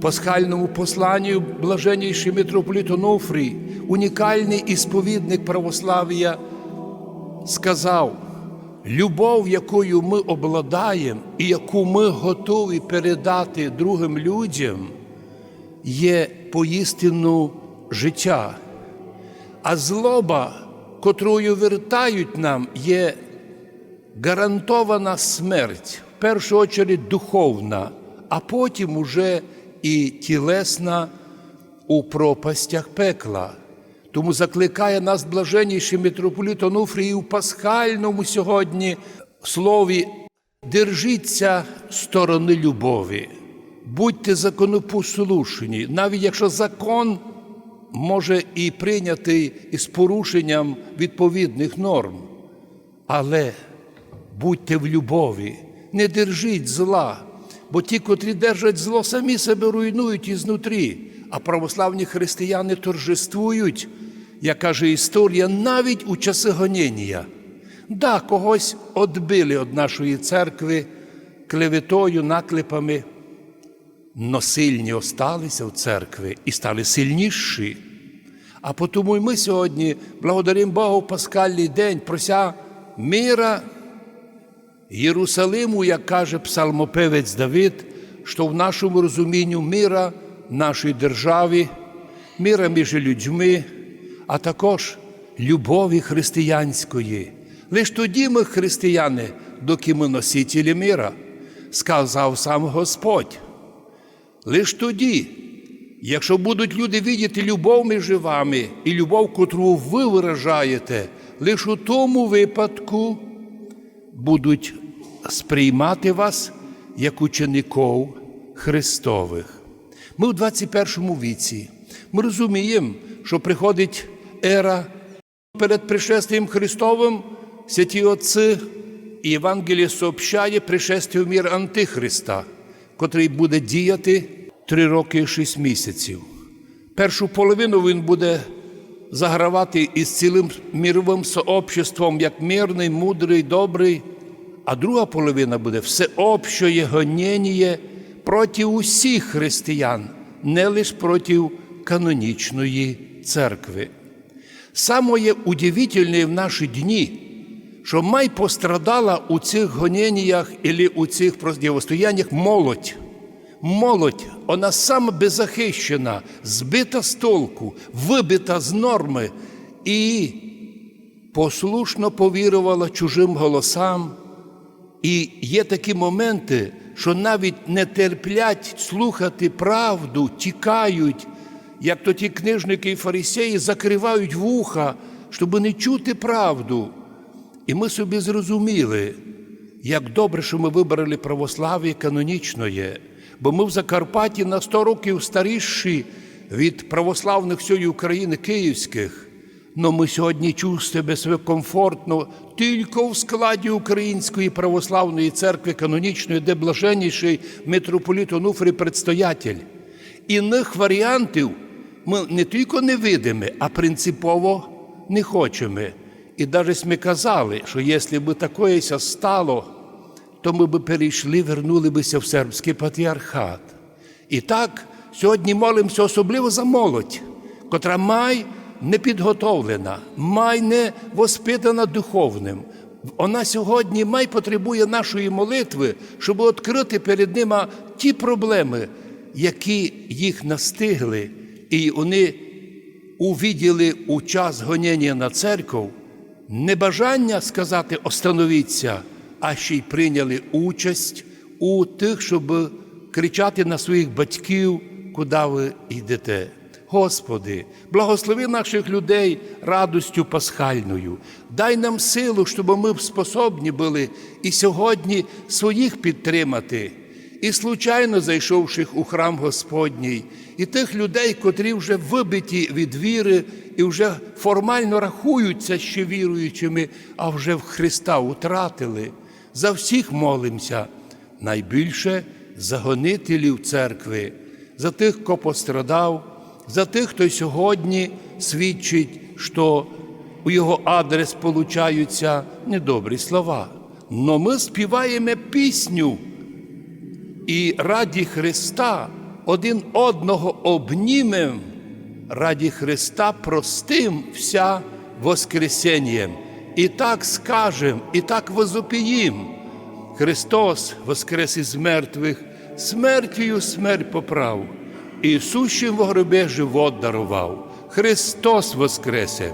пасхальному посланню блаженніший митрополит Онуфрій, унікальний ісповідник православ'я, сказав: любов, якою ми обладаємо і яку ми готові передати другим людям, є поістину життя. А злоба, котрою вертають нам, є гарантована смерть, в першу чергу духовна, а потім уже і тілесна у пропастях пекла. Тому закликає нас блаженніший митрополит Онуфрій у пасхальному сьогодні слові держіться сторони любові, будьте законопослушні, навіть якщо закон може і прийнятий із порушенням відповідних норм. Але будьте в любові, не держіть зла, бо ті, котрі держать зло, самі себе руйнують ізнутрі, а православні християни торжествують, як каже історія, навіть у часи гоніння. Да, когось відбили від нашої церкви клеветою, наклепами, но сильні осталися в церкві і стали сильніші. А тому й ми сьогодні благодаримо Богу в пасхальний день, прося мира Єрусалиму, як каже псалмопевець Давид, що в нашому розумінні мира нашій державі, мира між людьми, а також любові християнської. Лиш тоді ми християни, доки ми носителі мира, сказав сам Господь. Лиш тоді, якщо будуть люди видіти любов між вами і любов, котру ви виражаєте, лише у тому випадку будуть сприймати вас як учеників Христових. Ми в 21 віці. Ми розуміємо, що приходить ера перед пришестям Христовим, святі Отці і Євангеліє сообщає пришестя в мір Антихриста, котрий буде діяти три роки і шість місяців. Першу половину він буде загравати із цілим міровим сообществом, як мирний, мудрий, добрий, а друга половина буде всеобще гоніння проти усіх християн, не лише проти канонічної церкви. Самое удивительне в наші дні, що май пострадала у цих гоніннях або у цих противостояннях молодь. Молодь, вона сама беззахищена, збита з толку, вибита з норми і послушно повірувала чужим голосам. І є такі моменти, що навіть не терплять слухати правду, тікають, як то ті книжники і фарисеї закривають вуха, щоб не чути правду. І ми собі зрозуміли, як добре, що ми вибрали православ'я канонічної, бо ми в Закарпатті на 100 років старіші від православних всієї України київських. Но ми сьогодні чувствуємо себе комфортно тільки в складі Української православної церкви канонічної, де блаженніший митрополіт Онуфрій предстоятель. Іних варіантів ми не тільки не видимо, а принципово не хочемо. І навіть ми казали, що якщо б такоєся стало, то ми б перейшли, вернули бися в сербський патріархат. І так сьогодні молимося особливо за молодь, котра має не підготовлена, май не воспитана духовним. Вона сьогодні май потребує нашої молитви, щоб відкрити перед ними ті проблеми, які їх настигли, і вони увіділи у час гоніння на церкву небажання сказати остановіться, а ще й прийняли участь у тих, щоб кричати на своїх батьків, куди ви йдете. Господи, благослови наших людей радостю пасхальною. Дай нам силу, щоб ми способні були і сьогодні своїх підтримати, і случайно зайшовших у храм Господній, і тих людей, котрі вже вибиті від віри і вже формально рахуються ще віруючими, а вже в Христа утратили. За всіх молимося, найбільше за гонителів церкви, за тих, хто пострадав за тих, хто сьогодні свідчить, що у його адрес получаються недобрі слова. Но ми співаємо пісню і раді Христа один одного обнімем раді Христа простим вся Воскресенням. І так скажем, і так возопіїм. Христос воскрес із мертвих, смертю смерть поправ, і сущим в гробі живот дарував. Христос воскресе!